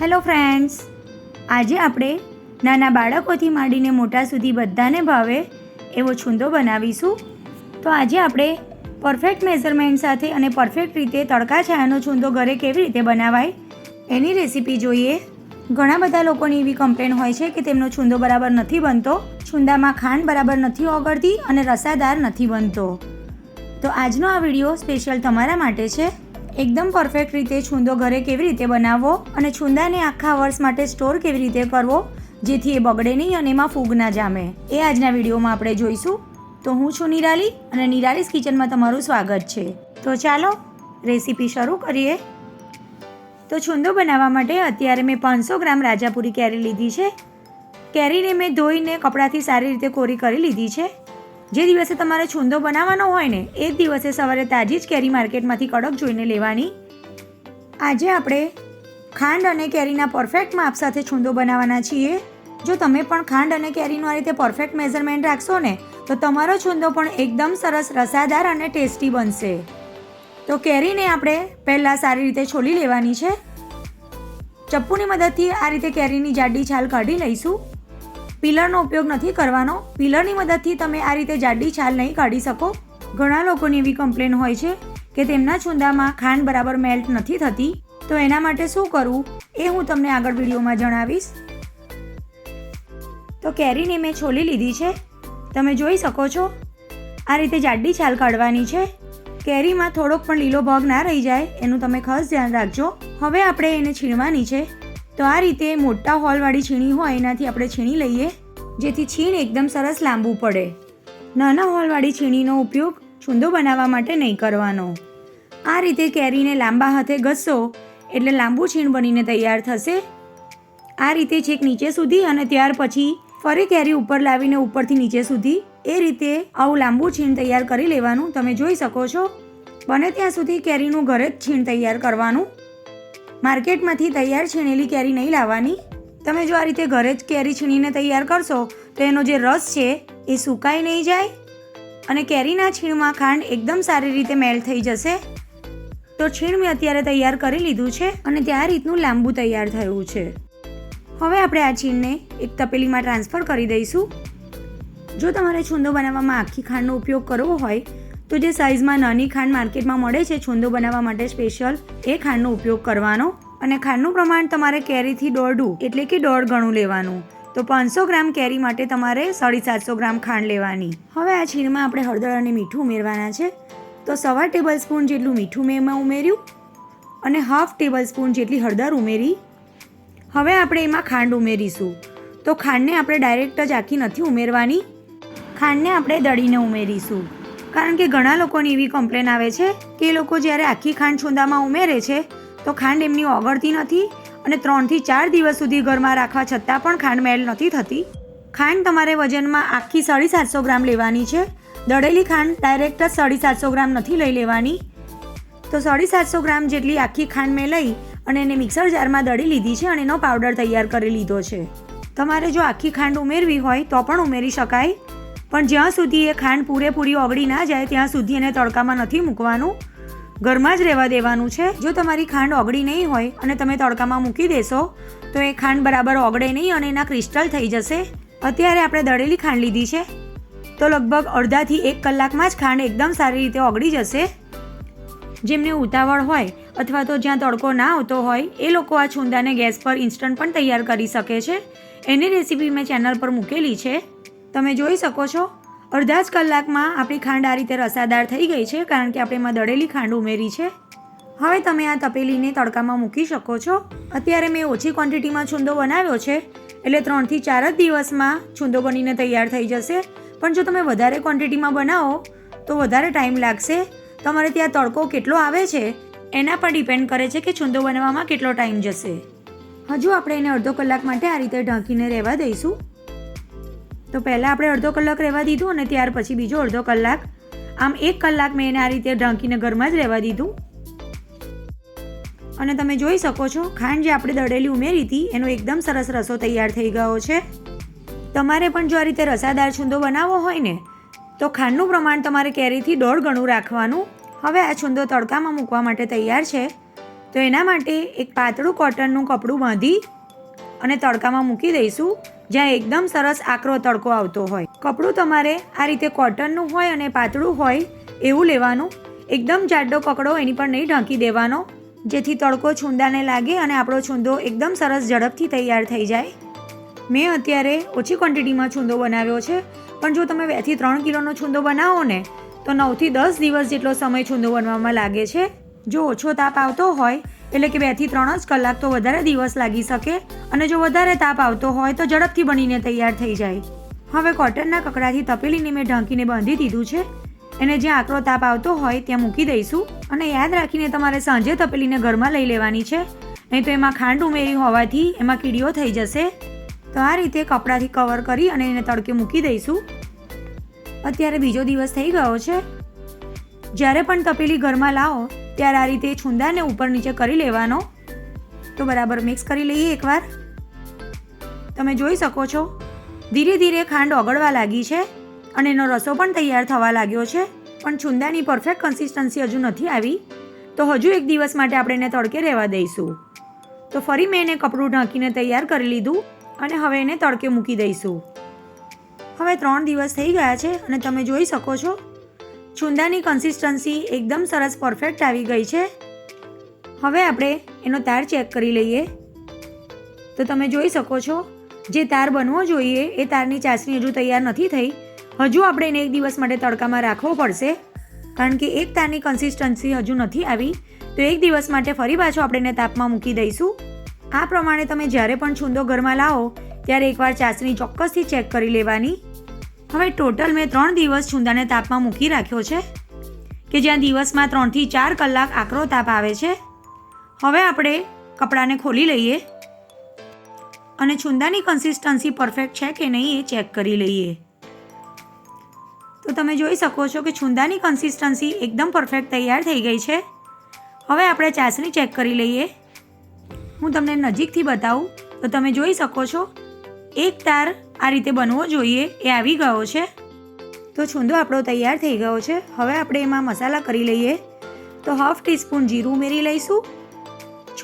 Hello friends, આજે આપણે નાના બાળકોથી માંડીને મોટા સુધી બધાને ભાવે એવો છુંદો બનાવીશું. તો આજે આપણે પરફેક્ટ મેઝરમેન્ટ સાથે અને પરફેક્ટ રીતે તડકા છાયાનો છુંદો ઘરે કેવી રીતે બનાવાય એની રેસીપી જોઈએ. ઘણા બધા લોકોની એવી કમ્પ્લેન હોય છે કે તેમનો છુંદો બરાબર નથી બનતો, છુંદામાં ખાંડ બરાબર નથી ઓગળતી અને રસાદાર નથી બનતો. તો આજનો આ વીડિયો સ્પેશિયલ તમારા માટે છે. એકદમ પરફેક્ટ રીતે છુંદો ઘરે કેવી રીતે બનાવવો અને છુંદાને આખા વર્ષ માટે સ્ટોર કેવી રીતે કરવો, જેથી એ બગડે નહીં અને એમાં ફૂગ ના જામે. એ આજના વિડીયોમાં આપણે જોઈશું. તો હું છું નિરાલી અને નિરાલીસ કિચનમાં તમારું સ્વાગત છે. તો ચાલો, રેસીપી શરૂ કરીએ. તો છુંદો બનાવવા માટે અત્યારે મેં પાંચસો ગ્રામ રાજાપુરી કેરી લીધી છે. કેરીને મેં ધોઈને કપડાથી સારી રીતે કોરી કરી લીધી છે. જે દિવસે તમારે છુંદો બનાવવાનો હોય ને, એ જ દિવસે સવારે તાજી જ કેરી માર્કેટમાંથી કડક જોઈને લેવાની. આજે આપણે ખાંડ અને કેરીના પરફેક્ટ માપ સાથે છુંદો બનાવવાના છીએ. જો તમે પણ ખાંડ અને કેરીનું આ રીતે પરફેક્ટ મેઝરમેન્ટ રાખશો ને, તો તમારો છુંદો પણ એકદમ સરસ, રસાદાર અને ટેસ્ટી બનશે. તો કેરીને આપણે પહેલાં સારી રીતે છોલી લેવાની છે. ચપ્પુની મદદથી આ રીતે કેરીની જાડી છાલ કાઢી લઈશું. પિલરનો ઉપયોગ નથી કરવાનો. પિલરની મદદથી તમે આ રીતે જાડી છાલ નહીં કાઢી શકો. ઘણા લોકોની એવી કમ્પ્લેન હોય છે કે તેમના છુંદામાં ખાંડ બરાબર મેલ્ટ નથી થતી. તો એના માટે શું કરવું? એ હું તમને આગળ વિડીયોમાં જણાવીશ. તો કેરીને મેં છોલી લીધી છે. તમે જોઈ શકો છો. આ રીતે જાડી છાલ કાઢવાની છે. કેરીમાં થોડોક પણ લીલો ભાગ ના રહી જાય. એનું તમે ખાસ ધ્યાન રાખજો. હવે આપણે એને છીણવાની છે. તો આ રીતે મોટા હોલવાળી છીણી હોય, એનાથી આપણે છીણી લઈએ, જેથી છીણ એકદમ સરસ લાંબુ પડે. નાના હોલવાળી છીણીનો ઉપયોગ છુંદો બનાવવા માટે નહીં કરવાનો. આ રીતે કેરીને લાંબા હાથે ઘસો, એટલે લાંબુ છીણ બનીને તૈયાર થશે. આ રીતે છેક નીચે સુધી અને ત્યાર પછી ફરી કેરી ઉપર લાવીને ઉપરથી નીચે સુધી એ રીતે આવું લાંબુ છીણ તૈયાર કરી લેવાનું. તમે જોઈ શકો છો, બને ત્યાં સુધી કેરીનું ઘરે જ છીણ તૈયાર કરવાનું. માર્કેટમાંથી તૈયાર છીણેલી કેરી નહીં લાવવાની? તમે જો આ રીતે ઘરે જ કેરી છીણીને તૈયાર કરશો, તો એનો જે રસ છે, એ સુકાઈ નહીં જાય? અને કેરીના છીણમાં ખાંડ એકદમ સારી રીતે મેલ્ટ થઈ જશે? તો છીણ મેં અત્યારે તૈયાર કરી લીધું છે અને તે આ રીતનું લાંબુ તૈયાર થયું છે. હવે આપણે આ છીણને એક તપેલીમાં ટ્રાન્સફર કરી દઈશું. જો તમારે છુંદો બનાવવામાં આખી ખાંડનો ઉપયોગ કરવો હોય તો જે સાઇઝમાં નાની ખાંડ માર્કેટમાં મળે છે, છુંદો બનાવવા માટે સ્પેશિયલ એ ખાંડનો ઉપયોગ કરવાનો. અને ખાંડનું પ્રમાણ તમારે કેરીથી દોઢું એટલે કે દોઢ ગણું લેવાનું. તો પાંચસો ગ્રામ કેરી માટે તમારે સાડી સાતસો ગ્રામ ખાંડ લેવાની. હવે આ છીણમાં આપણે હળદર અને મીઠું ઉમેરવાના છે. તો સવા ટેબલ સ્પૂન જેટલું મીઠું મેં એમાં ઉમેર્યું. અને હાફ ટેબલ સ્પૂન જેટલી હળદર ઉમેરી. હવે આપણે એમાં ખાંડ ઉમેરીશું. તો ખાંડને આપણે ડાયરેક્ટ જ આખી નથી ઉમેરવાની. ખાંડને આપણે દળીને ઉમેરીશું. કારણ કે ઘણા લોકોની એવી કમ્પ્લેન આવે છે કે એ લોકો જ્યારે આખી ખાંડ છુંદામાં ઉમેરે છે, તો ખાંડ એમની ઓગળતી નથી અને ત્રણથી ચાર દિવસ સુધી ઘરમાં રાખવા છતાં પણ ખાંડ મેલ નથી થતી. ખાંડ તમારે વજનમાં આખી સાડી સાતસો ગ્રામ લેવાની છે. દળેલી ખાંડ ડાયરેક્ટ જ સાડી સાતસો ગ્રામ નથી લઈ લેવાની. તો સાડી સાતસો ગ્રામ જેટલી આખી ખાંડ મેં લઈ અને એને મિક્સર જારમાં દળી લીધી છે અને એનો પાવડર તૈયાર કરી લીધો છે. તમારે જો આખી ખાંડ ઉમેરવી હોય તો પણ ઉમેરી શકાય. પણ જ્યાં સુધી એ ખાંડ પૂરેપૂરી ઓગળી ના જાય, ત્યાં સુધી એને તડકામાં નથી મૂકવાનું. ઘરમાં જ રહેવા દેવાનું છે. જો તમારી ખાંડ ઓગળી નહીં હોય અને તમે તડકામાં મૂકી દેશો, તો એ ખાંડ બરાબર ઓગળે નહીં અને એના ક્રિસ્ટલ થઈ જશે. અત્યારે આપણે દળેલી ખાંડ લીધી છે. તો લગભગ અડધાથી એક કલાકમાં જ ખાંડ એકદમ સારી રીતે ઓગળી જશે. જેમને ઉતાવળ હોય અથવા તો જ્યાં તડકો ના આવતો હોય, એ લોકો આ છુંદાને ગેસ પર ઇન્સ્ટન્ટ પણ તૈયાર કરી શકે છે. એની રેસીપી મેં ચેનલ પર મૂકેલી છે. તમે જોઈ શકો છો. અડધા જ કલાકમાં આપણી ખાંડ આ રીતે રસાદાર થઈ ગઈ છે, કારણ કે આપણે એમાં દળેલી ખાંડ ઉમેરી છે. હવે તમે આ તપેલીને તડકામાં મૂકી શકો છો. અત્યારે મેં ઓછી ક્વોન્ટિટીમાં છુંદો બનાવ્યો છે, એટલે ત્રણથી ચાર જ દિવસમાં છુંદો બનીને તૈયાર થઈ જશે. પણ જો તમે વધારે ક્વોન્ટિટીમાં બનાવો, તો વધારે ટાઈમ લાગશે. તમારે ત્યાં તડકો કેટલો આવે છે, એના પર ડિપેન્ડ કરે છે કે છુંદો બનાવવામાં કેટલો ટાઈમ જશે. હજુ આપણે એને અડધો કલાક માટે આ રીતે ઢાંકીને રહેવા દઈશું. તો પહેલાં આપણે અડધો કલાક રહેવા દીધું અને ત્યાર પછી બીજો અડધો કલાક. આમ એક કલાક મેં એને આ રીતે ઢાંકીને ઘરમાં જ રહેવા દીધું. અને તમે જોઈ શકો છો, ખાંડ જે આપણે દળેલી ઉમેરી હતી, એનો એકદમ સરસ રસો તૈયાર થઈ ગયો છે. તમારે પણ જો આ રીતે રસાદાર છુંદો બનાવવો હોય ને, તો ખાંડનું પ્રમાણ તમારે કેરીથી દોઢ ગણું રાખવાનું. હવે આ છુંદો તડકામાં મૂકવા માટે તૈયાર છે. તો એના માટે એક પાતળું કોટનનું કપડું બાંધી અને તડકામાં મૂકી દઈશું. જ્યાં એકદમ સરસ આકરો તડકો આવતો હોય. કપડું તમારે આ રીતે કોટનનું હોય અને પાતળું હોય એવું લેવાનું. એકદમ જાડો કકડો એની પર નહીં ઢાંકી દેવાનો. જેથી તડકો છૂંદાને લાગે અને આપણો છૂંદો એકદમ સરસ ઝડપથી તૈયાર થઈ જાય. મેં અત્યારે ઓછી ક્વોન્ટિટીમાં છૂંદો બનાવ્યો છે. પણ જો તમે બેથી ત્રણ કિલોનો છૂંદો બનાવો ને, તો નવથી દસ દિવસ જેટલો સમય છૂંદો બનવામાં લાગે છે. જો ઓછો તાપ આવતો હોય એટલે કે બેથી ત્રણ જ કલાક તો વધારે દિવસ લાગી શકે અને જો વધારે તાપ આવતો હોય તો ઝડપથી બનીને તૈયાર થઈ જાય. હવે કોટનના કકડાથી તપેલીને મેં ઢાંકીને બાંધી દીધું છે. એને જ્યાં આકરો તાપ આવતો હોય ત્યાં મૂકી દઈશું અને યાદ રાખીને તમારે સાંજે તપેલીને ઘરમાં લઈ લેવાની છે. નહીં તો એમાં ખાંડ ઉમેરી હોવાથી એમાં કીડીઓ થઈ જશે. તો આ રીતે કપડાથી કવર કરી અને એને તડકે મૂકી દઈશું. અત્યારે બીજો દિવસ થઈ ગયો છે. જ્યારે પણ તપેલી ઘરમાં લાવો ત્યારે આ રીતે છુંદાને ઉપર નીચે કરી લેવાનો. તો બરાબર મિક્સ કરી લઈએ એકવાર. તમે જોઈ શકો છો, ધીરે ધીરે ખાંડ ઓગળવા લાગી છે અને એનો રસો પણ તૈયાર થવા લાગ્યો છે, પણ છુંદાની પરફેક્ટ કન્સિસ્ટન્સી હજુ નથી આવી. તો હજુ એક દિવસ માટે આપણે એને તડકે રહેવા દઈશું. તો ફરી મેં એને કપડું ઢાંકીને તૈયાર કરી લીધું અને હવે એને તડકે મૂકી દઈશું. હવે ત્રણ દિવસ થઈ ગયા છે અને તમે જોઈ શકો છો છુંદાની કન્સિસ્ટન્સી એકદમ સરસ પરફેક્ટ આવી ગઈ છે. હવે આપણે એનો તાર ચેક કરી લઈએ. તો તમે જોઈ શકો છો, જે તાર બનવો જોઈએ એ તારની ચાસણી હજુ તૈયાર નથી થઈ. હજુ આપણે એને એક દિવસ માટે તડકામાં રાખવો પડશે. કારણ કે એક તારની કન્સિસ્ટન્સી હજુ નથી આવી, તો એક દિવસ માટે ફરી પાછો આપણે એને તાપમાં મૂકી દઈશું. આ પ્રમાણે તમે જ્યારે પણ છુંદો ઘરમાં લાવો, ત્યારે એકવાર ચાસણી ચોક્કસથી ચેક કરી લેવાની. હવે ટોટલ મેં ત્રણ દિવસ છુંદાને તાપમાં મૂકી રાખ્યો છે કે જ્યાં દિવસમાં ત્રણથી ચાર કલાક આકરો તાપ આવે છે. હવે આપણે કપડાને ખોલી લઈએ અને છુંદાની કન્સિસ્ટન્સી પરફેક્ટ છે કે નહીં એ ચેક કરી લઈએ. તો તમે જોઈ શકો છો કે છુંદાની કન્સિસ્ટન્સી એકદમ પરફેક્ટ તૈયાર થઈ ગઈ છે. હવે આપણે ચાસણી ચેક કરી લઈએ. હું તમને નજીકથી બતાવું. તો તમે જોઈ શકો છો, એક તાર આ રીતે બનવો જોઈએ એ આવી ગયો છે. તો છુંદો આપણો તૈયાર થઈ ગયો છે. હવે આપણે એમાં મસાલા કરી લઈએ. તો હાફ ટીસ્પૂન જીરું ઉમેરી લઈશું.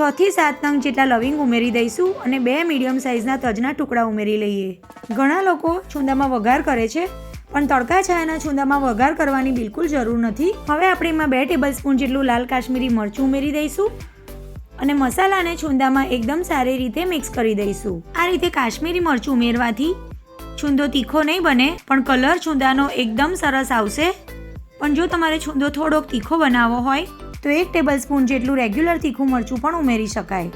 છથી સાત નંગ જેટલા લવિંગ ઉમેરી દઈશું અને બે મીડિયમ સાઇઝના તજના ટુકડા ઉમેરી લઈએ. ઘણા લોકો છુંદામાં વઘાર કરે છે, પણ તડકા છાયાના છુંદામાં વઘાર કરવાની બિલકુલ જરૂર નથી. હવે આપણે એમાં બે ટેબલ સ્પૂન જેટલું લાલ કાશ્મીરી મરચું ઉમેરી દઈશું. અને મસાલાને છુંદામાં એકદમ સારી રીતે મિક્સ કરી દઈશું. આ રીતે કાશ્મીરી મરચું ઉમેરવાથી છુંદો તીખો નહીં બને, પણ કલર છુંદાનો એકદમ સરસ આવશે. પણ જો તમારે છુંદો થોડોક તીખો બનાવવો હોય, તો એક ટેબલ સ્પૂન જેટલું રેગ્યુલર તીખું મરચું પણ ઉમેરી શકાય.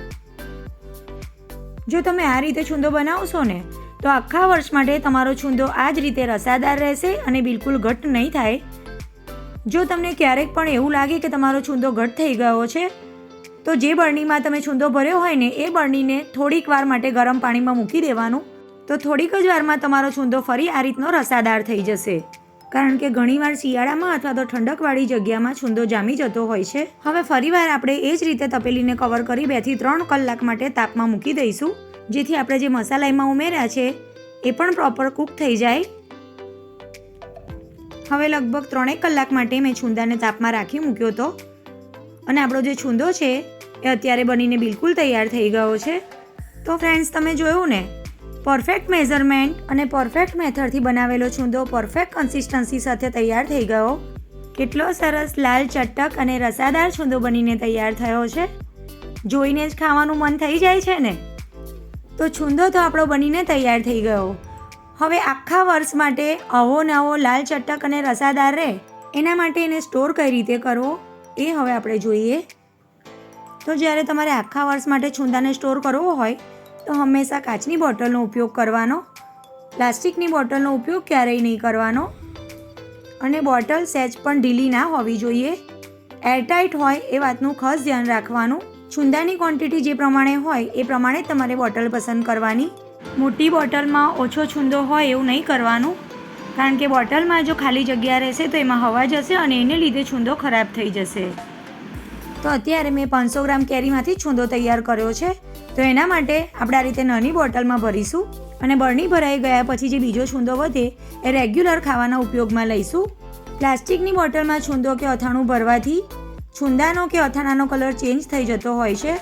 જો તમે આ રીતે છુંદો બનાવશો ને, તો આખા વર્ષ માટે તમારો છુંદો આ જ રીતે રસાદાર રહેશે અને બિલકુલ ઘટ નહીં થાય. જો તમને ક્યારેક પણ એવું લાગે કે તમારો છુંદો ઘટ્ટ થઈ ગયો છે તો જે બરણીમાં તમે છુંદો ભર્યો હોય ને, એ બરણીને થોડીક વાર માટે ગરમ પાણીમાં મૂકી દેવાનું. તો થોડીક જ વારમાં તમારો છુંદો ફરી આ રીતનો રસાદાર થઈ જશે. કારણ કે ઘણીવાર શિયાળામાં અથવા તો ઠંડકવાળી જગ્યામાં છુંદો જામી જતો હોય છે. હવે ફરીવાર આપણે એ જ રીતે તપેલીને કવર કરી બેથી ત્રણ કલાક માટે તાપમાં મૂકી દઈશું. જેથી આપણે જે મસાલા એમાં ઉમેર્યા છે, એ પણ પ્રોપર કૂક થઈ જાય. હવે લગભગ ત્રણેક કલાક માટે મેં છુંદાને તાપમાં રાખી મૂક્યો હતો અને આપણો જે છુંદો છે એ અત્યારે બનીને બિલકુલ તૈયાર થઈ ગયો છે. તો ફ્રેન્ડ્સ તમે જોયું ને? પરફેક્ટ મેઝરમેન્ટ અને પરફેક્ટ મેથડથી બનાવેલો છુંદો પરફેક્ટ કન્સિસ્ટન્સી સાથે તૈયાર થઈ ગયો. કેટલો સરસ લાલ ચટક અને રસાદાર છુંદો બનીને તૈયાર થયો છે. જોઈને જ ખાવાનું મન થઈ જાય છે ને? તો છુંદો તો આપણો બનીને તૈયાર થઈ ગયો. હવે આખા વર્ષ માટે આવો નવો લાલ ચટક અને રસાદાર રહે એના માટે એને સ્ટોર કઈ રીતે કરવો? એ હવે આપણે જોઈએ. તો જ્યારે તમારે આખા વર્ષ માટે છુંદાને સ્ટોર કરવો હોય, તો હંમેશા કાચની બોટલનો ઉપયોગ કરવાનો, પ્લાસ્ટિકની બોટલનો ઉપયોગ ક્યારેય નહીં કરવાનો અને બોટલ સહેજ પણ ઢીલી ના હોવી જોઈએ. એરટાઇટ હોય એ વાતનું ખાસ ધ્યાન રાખવાનું. છુંદાની ક્વોન્ટિટી જે પ્રમાણે હોય એ પ્રમાણે તમારે બોટલ પસંદ કરવાની. મોટી બોટલમાં ઓછો છુંદો હોય એવું નહીં કરવાનું. કારણ કે બોટલમાં જો ખાલી જગ્યા રહેશે તો એમાં હવા જશે અને એને લીધે છુંદો ખરાબ થઈ જશે. તો અત્યારે મેં પાંચસો ગ્રામ કેરીમાંથી છૂંદો તૈયાર કર્યો છે. તો એના માટે આપણે આ રીતે નાની બોટલમાં ભરીશું અને બરણી ભરાઈ ગયા પછી જે બીજો છુંદો વધે એ રેગ્યુલર ખાવાના ઉપયોગમાં લઈશું. પ્લાસ્ટિકની બોટલમાં છુંદો કે અથાણું ભરવાથી છુંદાનો કે અથાણાનો કલર ચેન્જ થઈ જતો હોય છે.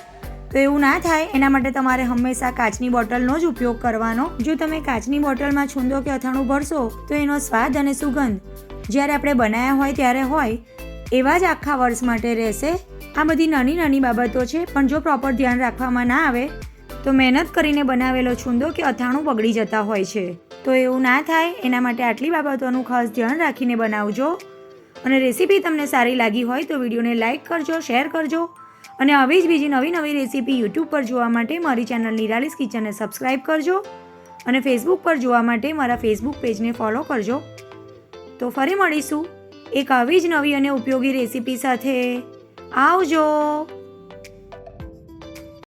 તો એવું ના થાય, એના માટે તમારે હંમેશા કાચની બોટલનો જ ઉપયોગ કરવાનો. જો તમે કાચની બોટલમાં છુંદો કે અથાણું ભરશો, તો એનો સ્વાદ અને સુગંધ જ્યારે આપણે બનાવ્યા હોય ત્યારે હોય, એવા જ આખા વર્ષ માટે રહેશે. આ બધી નાની નાની બાબતો છે, પણ જો પ્રોપર ધ્યાન રાખવામાં ના આવે, તો મહેનત કરીને બનાવેલો છુંદો કે અથાણું બગડી જતા હોય છે. તો એવું ના થાય, એના માટે આટલી બાબતોનું ખાસ ધ્યાન રાખીને બનાવજો. અને રેસીપી તમને સારી લાગી હોય તો વિડીયોને લાઇક કરજો, શેર કરજો. અને આવી જ બીજી નવી નવી રેસીપી યુટ્યુબ પર જોવા માટે મારી ચેનલ નિરાલીસ કિચનને સબસ્ક્રાઈબ કરજો. અને ફેસબુક પર જોવા માટે મારા ફેસબુક પેજને ફોલો કરજો. તો ફરી મળીશું એક આવી જ નવી અને ઉપયોગી રેસીપી સાથે. આવજો